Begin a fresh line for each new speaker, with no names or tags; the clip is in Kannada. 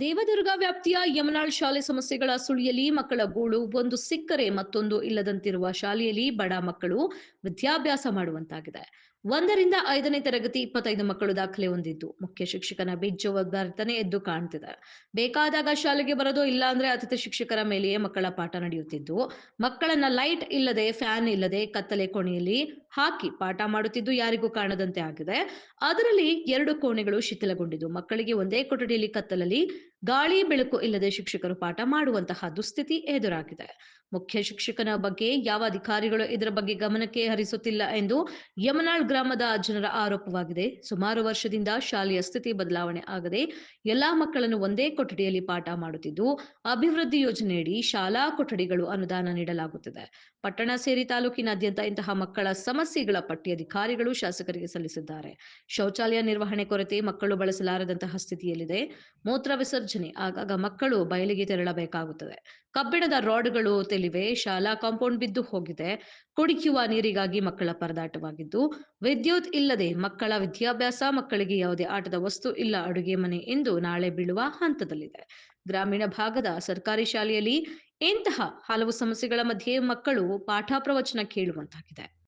ದೇವದುರ್ಗ ವ್ಯಾಪ್ತಿಯ ಯಮನಾಳ್ ಶಾಲೆ ಸಮಸ್ಯೆಗಳ ಸುಳಿಯಲ್ಲಿ ಮಕ್ಕಳ ಗೋಳು ಒಂದು ಸಿಕ್ಕರೆ ಮತ್ತೊಂದು ಇಲ್ಲದಂತಿರುವ ಶಾಲೆಯಲ್ಲಿ ಬಡ ಮಕ್ಕಳು ವಿದ್ಯಾಭ್ಯಾಸ ಮಾಡುವಂತಾಗಿದೆ. ಒಂದರಿಂದ ಐದನೇ ತರಗತಿ ಇಪ್ಪತ್ತೈದು ಮಕ್ಕಳು ದಾಖಲೆ ಹೊಂದಿದ್ದು. ಮುಖ್ಯ ಶಿಕ್ಷಕನ ಬೇಜವಾಬ್ದಾರಿತನೆ ಎದ್ದು ಕಾಣ್ತಿದೆ. ಬೇಕಾದಾಗ ಶಾಲೆಗೆ ಬರೋದು ಇಲ್ಲ ಅಂದ್ರೆ ಅತಿಥಿ ಶಿಕ್ಷಕರ ಮೇಲೆಯೇ ಮಕ್ಕಳ ಪಾಠ ನಡೆಯುತ್ತಿದ್ದು. ಮಕ್ಕಳನ್ನ ಲೈಟ್ ಇಲ್ಲದೆ, ಫ್ಯಾನ್ ಇಲ್ಲದೆ ಕತ್ತಲೆ ಕೋಣೆಯಲ್ಲಿ ಹಾಕಿ ಪಾಠ ಮಾಡುತ್ತಿದ್ದು ಯಾರಿಗೂ ಕಾಣದಂತೆ ಆಗಿದೆ. ಅದರಲ್ಲಿ ಎರಡು ಕೋಣೆಗಳು ಶಿಥಿಲಗೊಂಡಿದ್ದು. ಮಕ್ಕಳಿಗೆ ಒಂದೇ ಕೊಠಡಿಯಲ್ಲಿ ಕತ್ತಲಲ್ಲಿ ಗಾಳಿ, ಬೆಳಕು ಇಲ್ಲದೆ ಶಿಕ್ಷಕರು ಪಾಠ ಮಾಡುವಂತಹ ದುಸ್ಥಿತಿ ಎದುರಾಗಿದೆ. ಮುಖ್ಯ ಶಿಕ್ಷಕನ ಬಗ್ಗೆ ಯಾವ ಅಧಿಕಾರಿಗಳು ಇದರ ಬಗ್ಗೆ ಗಮನಕ್ಕೆ ಹರಿಸುತ್ತಿಲ್ಲ ಎಂದು ಯಮನಾಳ್ ಗ್ರಾಮದ ಜನರ ಆರೋಪವಾಗಿದೆ. ಸುಮಾರು ವರ್ಷದಿಂದ ಶಾಲೆಯ ಸ್ಥಿತಿ ಬದಲಾವಣೆ ಆಗದೆ ಎಲ್ಲಾ ಮಕ್ಕಳನ್ನು ಒಂದೇ ಕೊಠಡಿಯಲ್ಲಿ ಪಾಠ ಮಾಡುತ್ತಿದ್ದು, ಅಭಿವೃದ್ಧಿ ಯೋಜನೆಯಡಿ ಶಾಲಾ ಕೊಠಡಿಗಳು ಅನುದಾನ ನೀಡಲಾಗುತ್ತಿದೆ. ಪಟ್ಟಣ ಸೇರಿ ತಾಲೂಕಿನಾದ್ಯಂತ ಇಂತಹ ಮಕ್ಕಳ ಸಮಸ್ಯೆಗಳ ಪಟ್ಟಿ ಅಧಿಕಾರಿಗಳು ಶಾಸಕರಿಗೆ ಸಲ್ಲಿಸಿದ್ದಾರೆ. ಶೌಚಾಲಯ ನಿರ್ವಹಣೆ ಕೊರತೆ ಮಕ್ಕಳು ಬಳಸಲಾರದಂತಹ ಸ್ಥಿತಿಯಲ್ಲಿದೆ. ಮೂತ್ರ ವಿಸರ್ಜನೆ ಆಗಾಗ ಮಕ್ಕಳು ಬಯಲಿಗೆ ತೆರಳಬೇಕಾಗುತ್ತದೆ. ಕಬ್ಬಿಣದ ರಾಡ್ಗಳು ತೆಲಿವೆ, ಶಾಲಾ ಕಾಂಪೌಂಡ್ ಬಿದ್ದು ಹೋಗಿದೆ. ಕುಡಿಯುವ ನೀರಿಗಾಗಿ ಮಕ್ಕಳ ಪರದಾಟವಾಗಿದ್ದು, ವಿದ್ಯುತ್ ಇಲ್ಲದೆ ಮಕ್ಕಳ ವಿದ್ಯಾಭ್ಯಾಸ, ಮಕ್ಕಳಿಗೆ ಯಾವುದೇ ಆಟದ ವಸ್ತು ಇಲ್ಲ, ಅಡುಗೆ ಮನೆ ಎಂದು ನಾಳೆ ಬೀಳುವ ಹಂತದಲ್ಲಿದೆ. ಗ್ರಾಮೀಣ ಭಾಗದ ಸರ್ಕಾರಿ ಶಾಲೆಯಲ್ಲಿ ಇಂತಹ ಹಲವು ಸಮಸ್ಯೆಗಳ ಮಧ್ಯೆ ಮಕ್ಕಳು ಪಾಠ ಪ್ರವಚನ ಕೇಳುವಂತಾಗಿದೆ.